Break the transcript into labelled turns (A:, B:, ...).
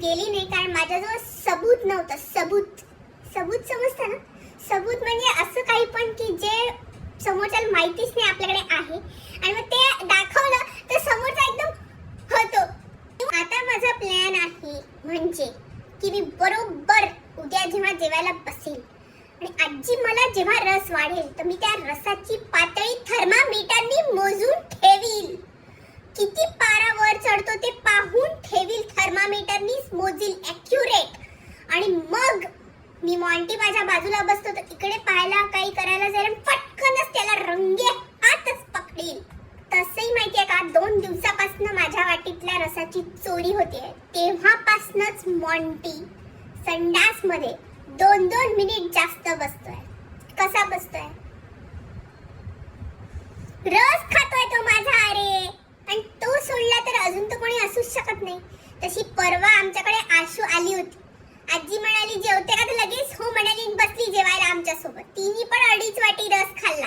A: गेली नाही कारण माझ्याजवळ सबूत नव्हतं. सबूत. सबूत समजतं ना? सबूत म्हणजे असं काही पण की जे समोरच्याला माहितीच नाही आपल्याकडे आहे. आणि मग ते दाखवलं तर समोरचा एकदम होतो आता माझा प्लॅन आहे म्हणजे की मी बरोबर उद्या जेव्हा जेवायला बसेल आणि आजी मला जेव्हा रस वाढेल तर मी त्या रसाची पातळी थर्मामीटरनी मोजून ठेवील. किती आणि मग मी मॉन्टी माझ्या बाजूला बसतो तर इकडे पाहायला काही करायला जाईल पटकनच त्याला रंगे आतच पकडील तसंही माहितीये का दोन दिवसापासून माझ्या वाटीतल्या रसाची चोरी होतीये. तेव्हापासूनच मॉन्टी संडासमध्ये दोन दोन मिनिट जास्त बसतोय. कसा बसतोय? रस खातोय तो माझा अरे! आणि तो सोडला तर अजून तर कोणी असूच शकत नाही. तशी परवा आमच्याकडे आजी म्हणाली जेवते का? लगेच हो म्हणाली बसली जेवायला आमच्यासोबत तिने पण अडीच वाटी रस खाल्ला.